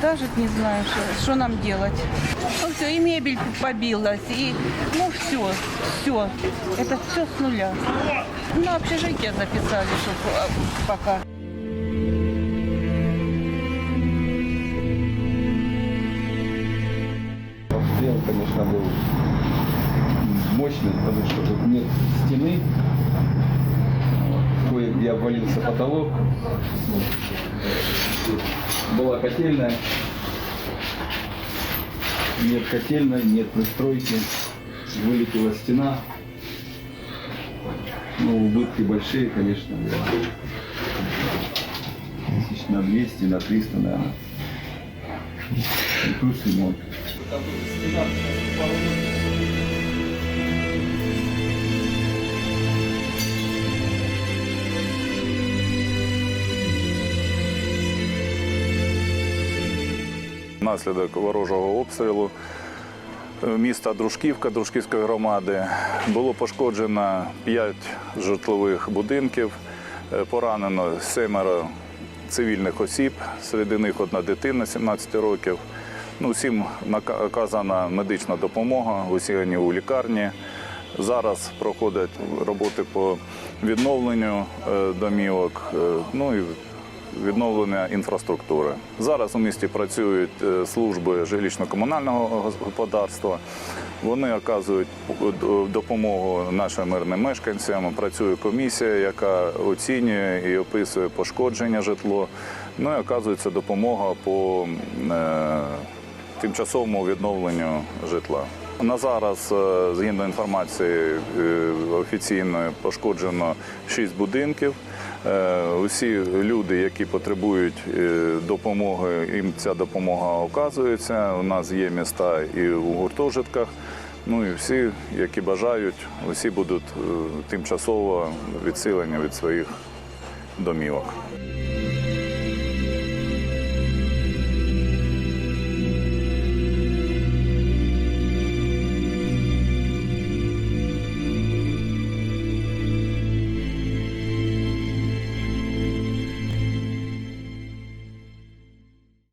Даже не знаю, что, что нам делать. Ну все, и мебель побилась, и ну все, все. Это все с нуля. На общежитие записали, чтобы пока. Обстрел, конечно, был мощный, потому что тут нет стены. Кое-где обвалился потолок. Была котельная. Нет котельной, нет пристройки. Вылетела стена. Ну, убытки большие, конечно. Тысяч на 200, на 300, наверное. И плюс ремонт. Внаслідок ворожого обстрілу е, міста Дружківка, Дружківської громади було пошкоджено 5 житлових будинків, е, поранено семеро цивільних осіб, серед них одна дитина 17 років. Ну, всім нака- оказана медична допомога, усі вони у лікарні. Зараз проходять роботи по відновленню е, домівок, ну і відновлення інфраструктури. Зараз у місті працюють е, служби жилищно-комунального господарства. Вони оказують допомогу нашим мирним мешканцям. Працює комісія, яка оцінює і описує пошкодження житло. Ну і оказується допомога по е, тимчасовому відновленню житла. На зараз, е, згідно інформації офіційної, пошкоджено 6 будинків. Е, Усі люди, які потребують е, допомоги, їм ця допомога оказується. У нас є міста і у гуртожитках. Ну і всі, які бажають, усі будуть е, тимчасово відсилені від своїх домівок.